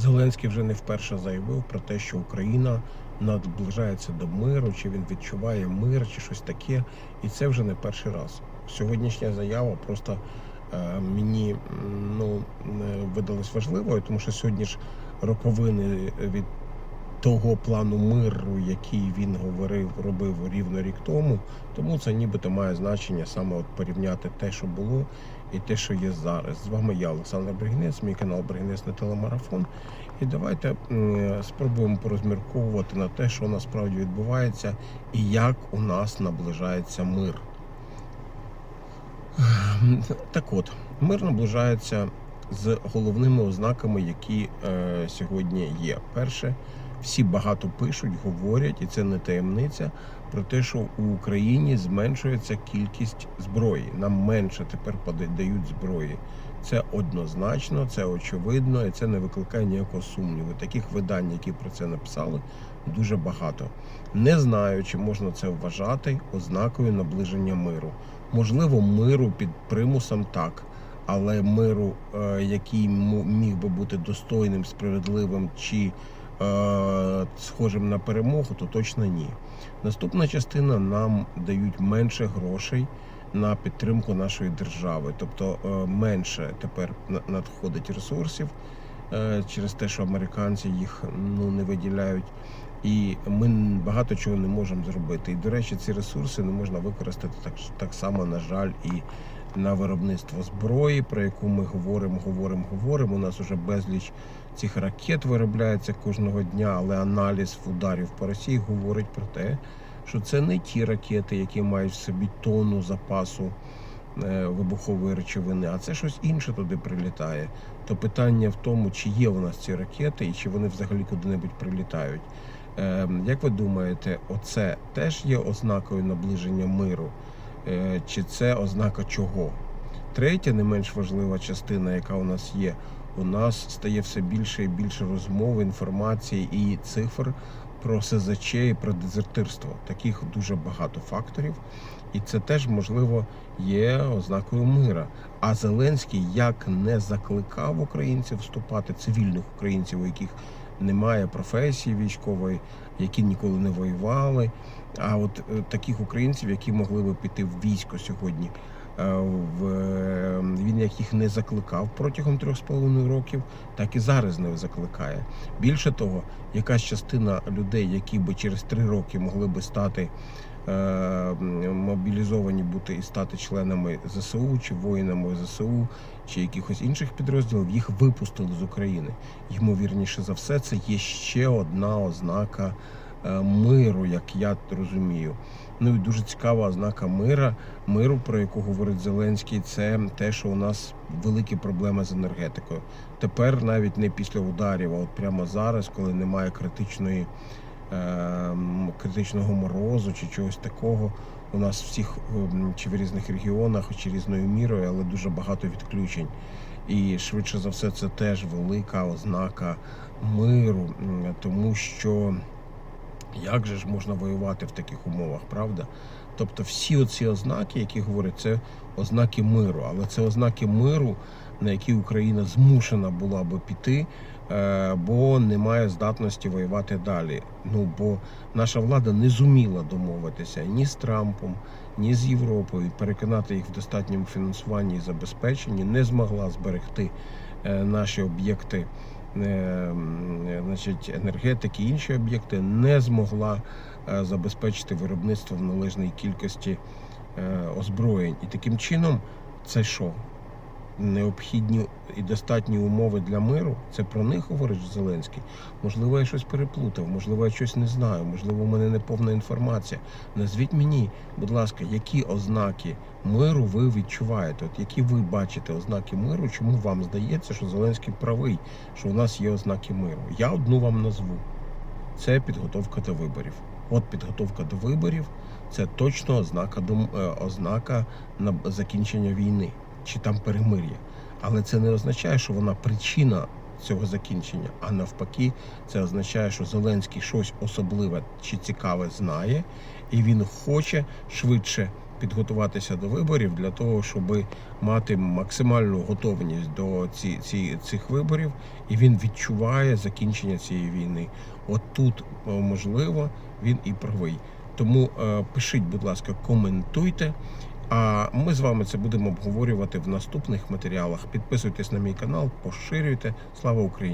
Зеленський вже не вперше заявив про те, що Україна наближається до миру, чи він відчуває мир, чи щось таке. І це вже не перший раз. Сьогоднішня заява просто е, мені ну, видалась важливою, тому що сьогодні ж роковини від того плану миру, який він говорив, робив рівно рік тому. Тому це нібито має значення саме от порівняти те, що було, і те, що є зараз. З вами я, Олександр Бригінець, мій канал Бригінець на телемарафон. І давайте спробуємо порозмірковувати на те, що насправді відбувається, і як у нас наближається мир. Так от, мир наближається з головними ознаками, які е, сьогодні є. Перше, всі багато пишуть, говорять, і це не таємниця, про те, що у Україні зменшується кількість зброї. Нам менше тепер подають зброї. Це однозначно, це очевидно, і це не викликає ніякого сумніву. Таких видань, які про це написали, дуже багато. Не знаю, чи можна це вважати ознакою наближення миру. Можливо, миру під примусом так, але миру, е, який міг би бути достойним, справедливим чи схожим на перемогу, то точно ні. Наступна частина нам дають менше грошей на підтримку нашої держави, тобто е, менше тепер надходить ресурсів е, через те, що американці їх ну не виділяють. І ми багато чого не можемо зробити. І, до речі, ці ресурси не можна використати так, так само, на жаль, і на виробництво зброї, про яку ми говоримо, говоримо, говоримо. У нас вже безліч цих ракет виробляється кожного дня, але аналіз ударів по Росії говорить про те, що це не ті ракети, які мають в собі тонну запасу е, вибухової речовини, а це щось інше туди прилітає. То питання в тому, чи є у нас ці ракети і чи вони взагалі куди-небудь прилітають. Е, Як ви думаєте, оце теж є ознакою наближення миру? Е, Чи це ознака чого? Третя, не менш важлива частина, яка у нас є, у нас стає все більше і більше розмов, інформації і цифр про СЗЧ і про дезертирство. Таких дуже багато факторів, і це теж можливо є ознакою мира. А Зеленський як не закликав українців вступати, цивільних українців, у яких немає професії військової, які ніколи не воювали. А от е, таких українців, які могли би піти в військо сьогодні, він як їх не закликав протягом трьох з половиною років, так і зараз не закликає. Більше того, якась частина людей, які би через три роки могли би стати е, мобілізовані бути і стати членами ЗСУ чи воїнами ЗСУ чи якихось інших підрозділів, їх випустили з України. Ймовірніше за все, це є ще одна ознака е, миру, як я розумію. Ну і дуже цікава ознака мира, миру, про яку говорить Зеленський, це те, що у нас великі проблеми з енергетикою. Тепер навіть не після ударів, а от прямо зараз, коли немає критичної е, критичного морозу чи чогось такого. У нас всіх ем, чи в різних регіонах, чи різною мірою, але дуже багато відключень. І швидше за все, це теж велика ознака миру, тому що як же ж можна воювати в таких умовах, правда? Тобто всі оці ознаки, які говорять, це ознаки миру, але це ознаки миру, на які Україна змушена була би піти, е, бо немає здатності воювати далі. Ну бо наша влада не зуміла домовитися ні з Трампом, ні з Європою, переконати їх в достатньому фінансуванні і забезпеченні, не змогла зберегти е, наші об'єкти. Е, Значить, енергетики, інші об'єкти не змогла е, забезпечити виробництво в належній кількості е, озброєнь. І таким чином, це що? Необхідні і достатні умови для миру. Це про них говорить Зеленський. Можливо, я щось переплутав, можливо, я щось не знаю, можливо, у мене не повна інформація. Назвіть мені, будь ласка, які ознаки миру ви відчуваєте? От які ви бачите ознаки миру? Чому вам здається, що Зеленський правий, що у нас є ознаки миру? Я одну вам назву. Це підготовка до виборів. От підготовка до виборів це точно ознака е, ознака на закінчення війни чи там перемир'я. Але це не означає, що вона причина цього закінчення. А навпаки, це означає, що Зеленський щось особливе чи цікаве знає, і він хоче швидше підготуватися до виборів для того, щоб мати максимальну готовність до ці, ці, цих виборів, і він відчуває закінчення цієї війни. От тут, е, можливо, він і правий. Тому е, пишіть, будь ласка, коментуйте. А ми з вами це будемо обговорювати в наступних матеріалах. Підписуйтесь на мій канал, поширюйте. Слава Україні!